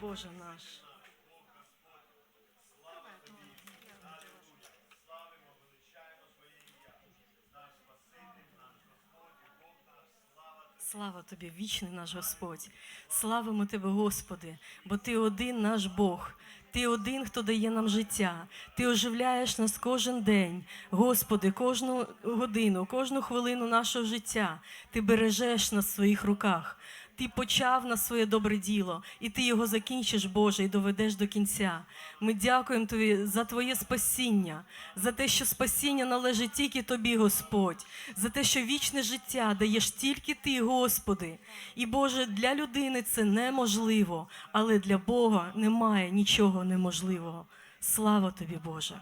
Боже наш. Слава тобі, вічний наш Господь. Славимо тебе, Господи, бо Ти один наш Бог. Ти один, хто дає нам життя. Ти оживляєш нас кожен день. Господи, кожну годину, кожну хвилину нашого життя. Ти бережеш нас в своїх руках. Ти почав на своє добре діло, і ти його закінчиш, Боже, і доведеш до кінця. Ми дякуємо Тобі за Твоє спасіння, за те, що спасіння належить тільки Тобі, Господь, за те, що вічне життя даєш тільки Ти, Господи. І Боже, для людини це неможливо, але для Бога немає нічого неможливого. Слава Тобі, Боже!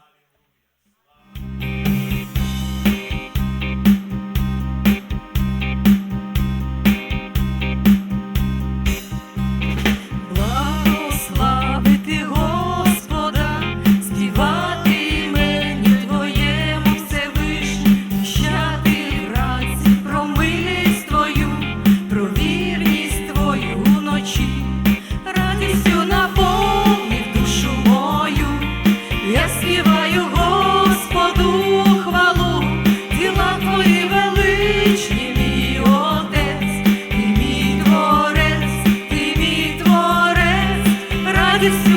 you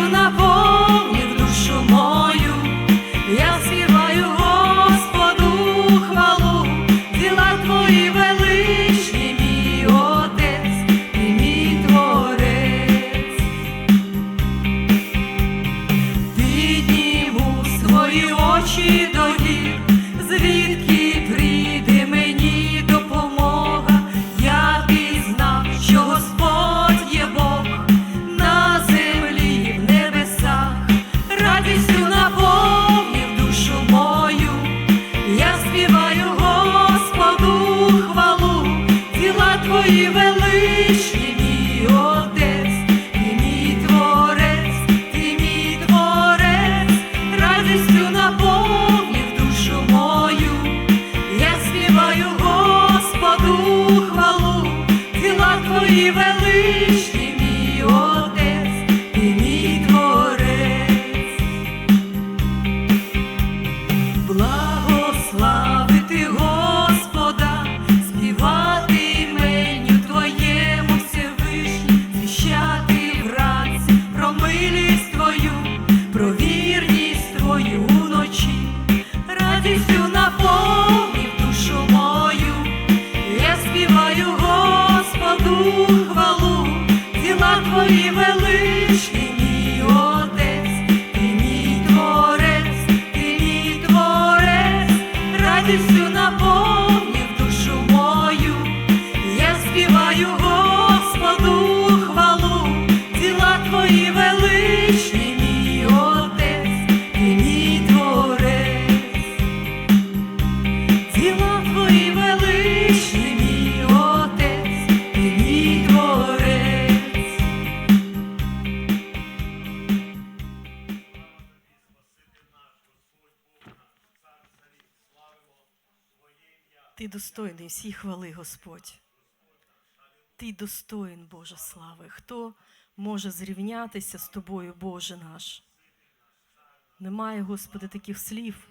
this достойний всі хвали, Господь. Ти достоїн, Боже слави. Хто може зрівнятися з тобою, Боже наш? Немає, Господи, таких слів,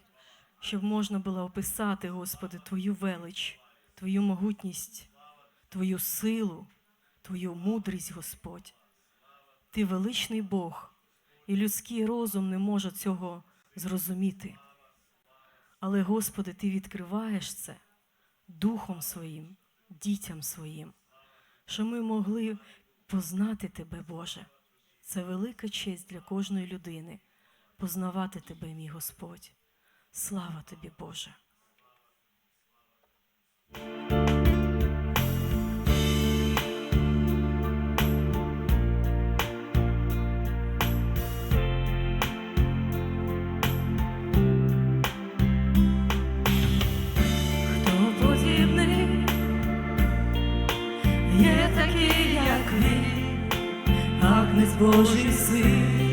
щоб можна було описати, Господи, Твою велич, Твою могутність, Твою силу, Твою мудрість, Господь. Ти величний Бог, і людський розум не може цього зрозуміти. Але, Господи, Ти відкриваєш це Духом Своїм, дітям Своїм, що ми могли познати Тебе, Боже. Це велика честь для кожної людини познавати Тебе, мій Господь. Слава Тобі, Боже. Божий син,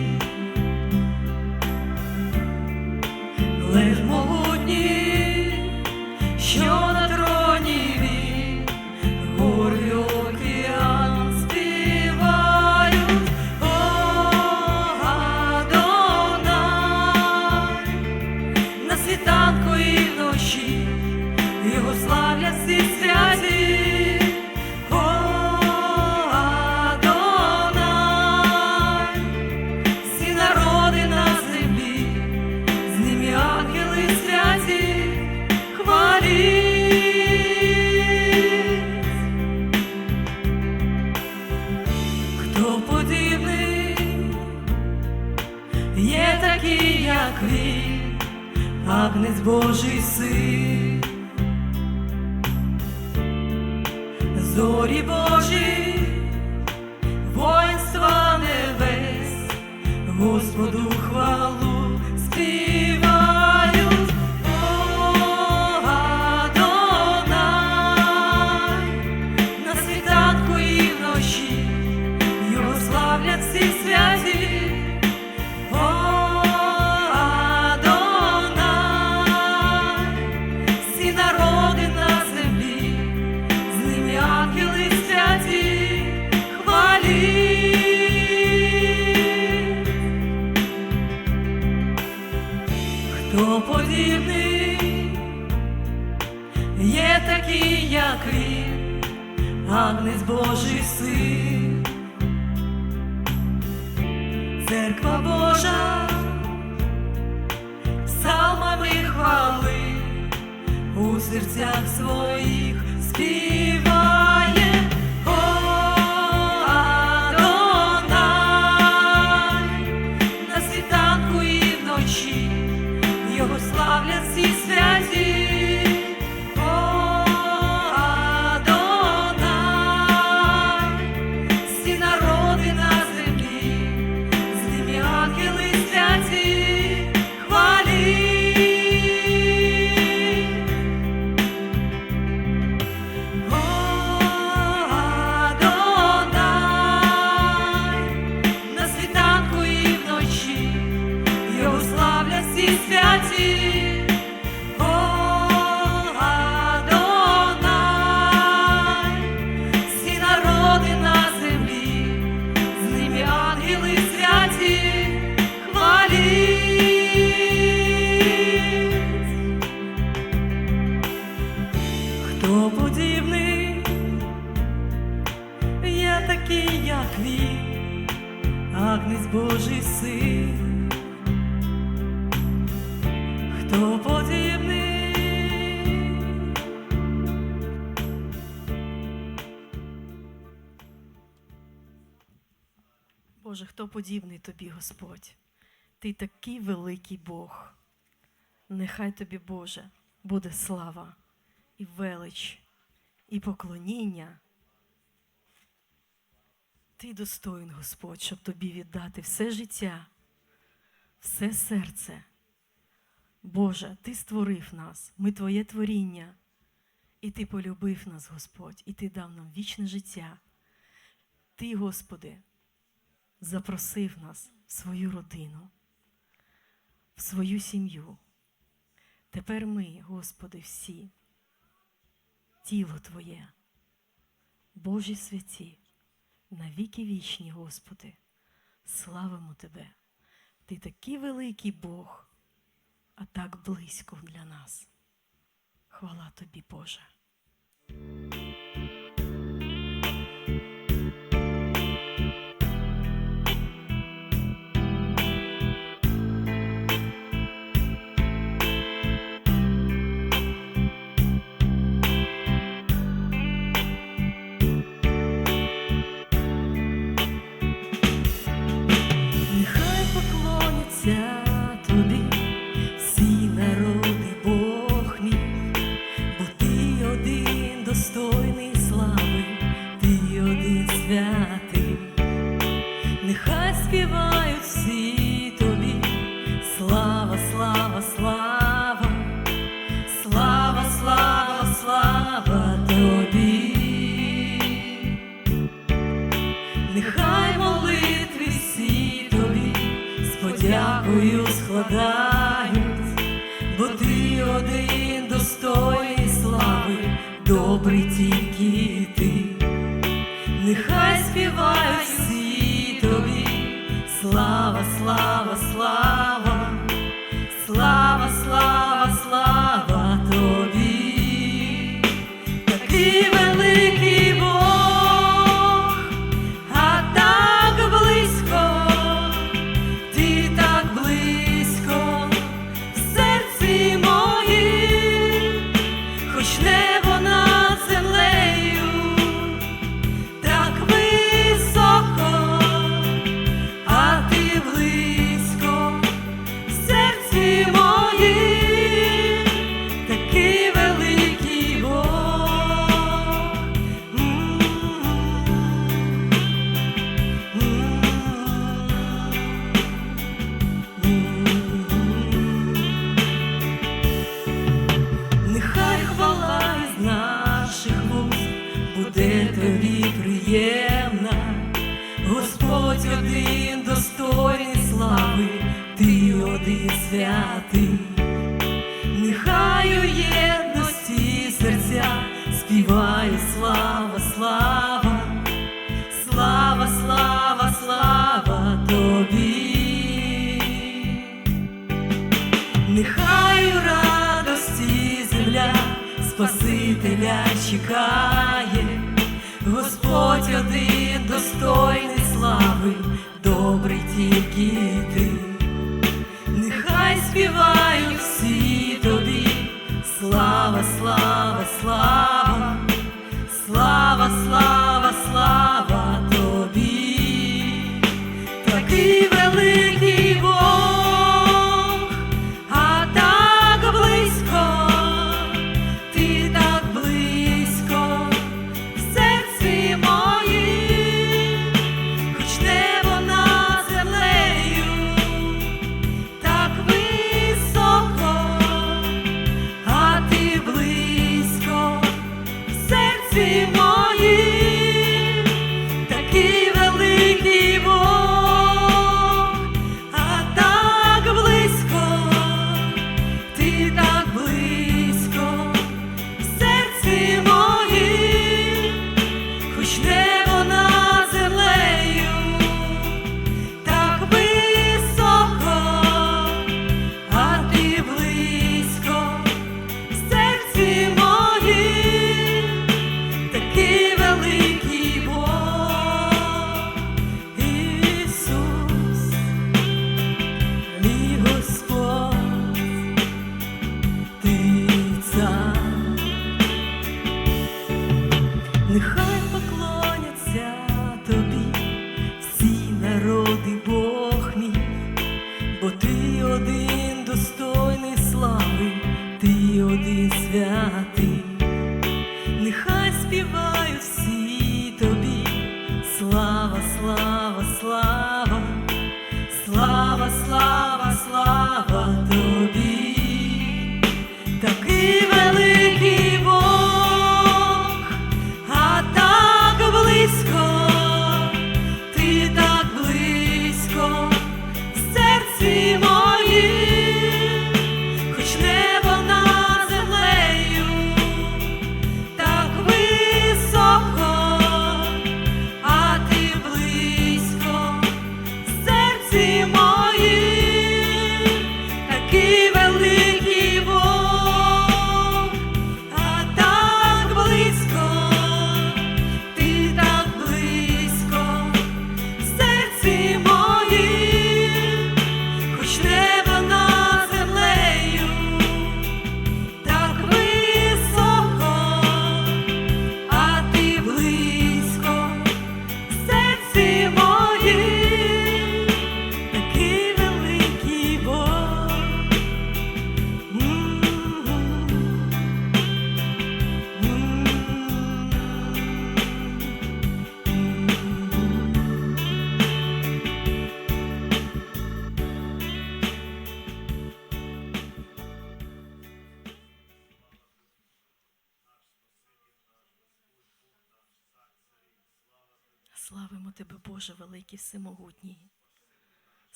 як він, Агнець Божий син. Зорі Божі, воїнства небес, Господу хвалу Подібний, Боже, хто подібний тобі, Господь? Ти такий великий Бог. Нехай тобі, Боже, буде слава і велич, і поклоніння. Ти достоїн, Господь, щоб тобі віддати все життя, все серце. Боже, Ти створив нас, ми Твоє творіння, і Ти полюбив нас, Господь, і Ти дав нам вічне життя. Ти, Господи, запросив нас в свою родину, в свою сім'ю. Тепер ми, Господи, всі, тіло Твоє, Божі святі, навіки вічні, Господи, славимо Тебе. Ти такий великий Бог, а так близько для нас. Хвала Тобі, Боже. even буде тобі приємна, Господь один достойний слави, ти один святий, нехай у єдності серця співає слава, слава, слава, слава, слава тобі, нехай у радості земля Спасителя чекає. Господь один достойний слави, добрий тільки ти, нехай співають всі тобі, слава, слава. слава, слава.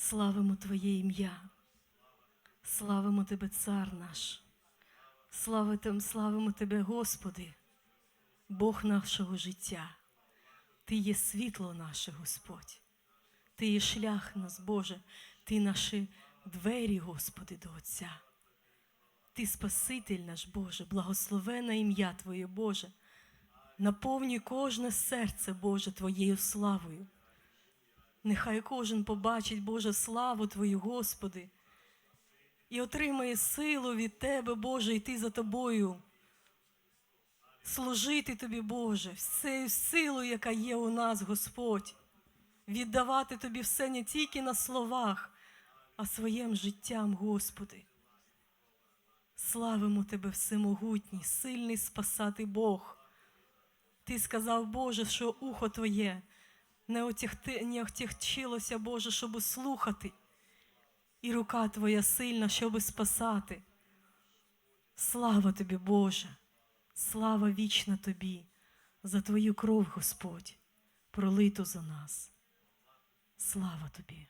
Славимо Твоє ім'я, славимо Тебе, Цар наш, славитим, славимо Тебе, Господи, Бог нашого життя. Ти є світло наше, Господь, Ти є шлях нас, Боже, Ти наші двері, Господи, до Отця. Ти Спаситель наш, Боже, благословена ім'я Твоє, Боже, наповнюй кожне серце Боже Твоєю славою. Нехай кожен побачить, Боже, славу Твою, Господи, і отримає силу від Тебе, Боже, йти за Тобою. Служити Тобі, Боже, всею силою, яка є у нас, Господь, віддавати Тобі все не тільки на словах, а своїм життям, Господи. Славимо Тебе, всемогутній, сильний спасати Бог. Ти сказав, Боже, що ухо Твоє не, отягчилося, Боже, щоб слухати, і рука Твоя сильна, щоб спасати. Слава Тобі, Боже, слава вічна Тобі за Твою кров, Господь, пролиту за нас. Слава Тобі.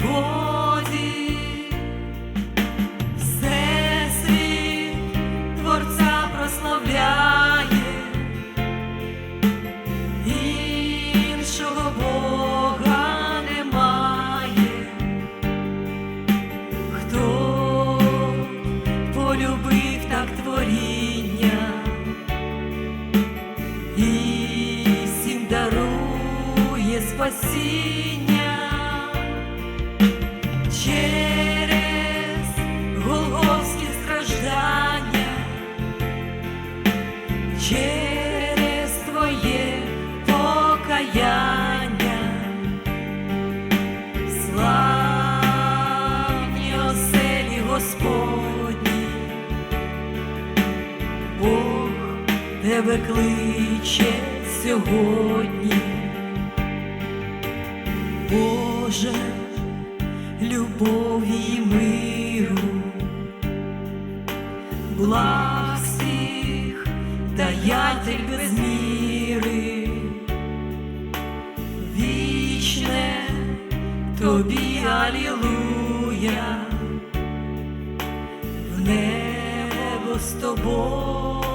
Згоді. Всесвіт Творця прославляє, іншого Бога немає, хто полюбив так творіння? І всім дарує спасіння через голгофські страждання, твоє покаяння, славні оселі Господні, Бог тебе кличе сьогодні. Благ всіх, даятель без міри, вічне тобі алілуя, в небо з тобою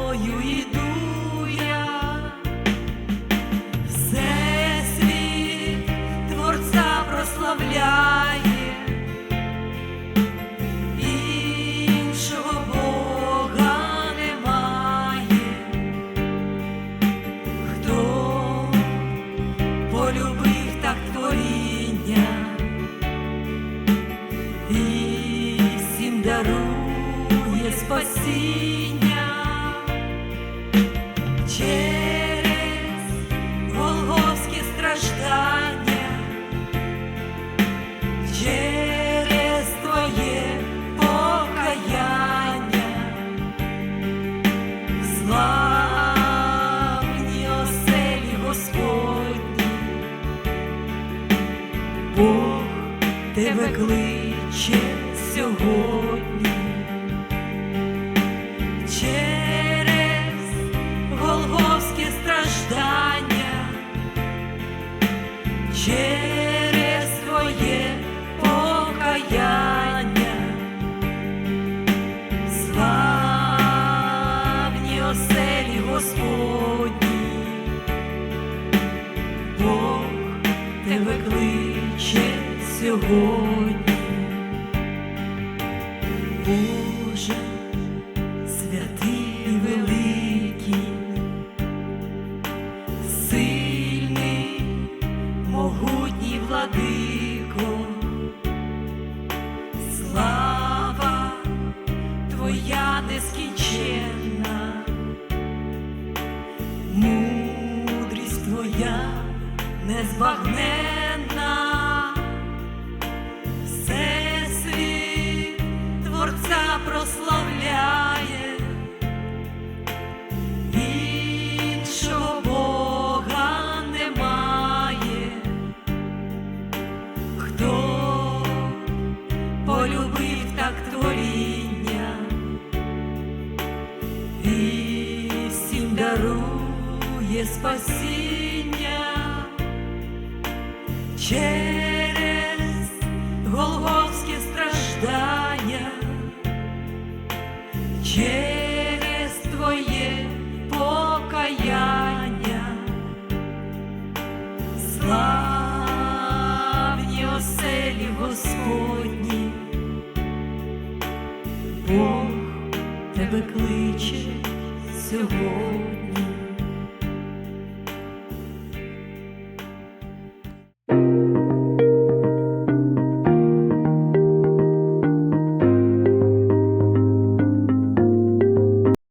спасіння сьогодні. Боже, дарує спасіння. Через Сьогодні.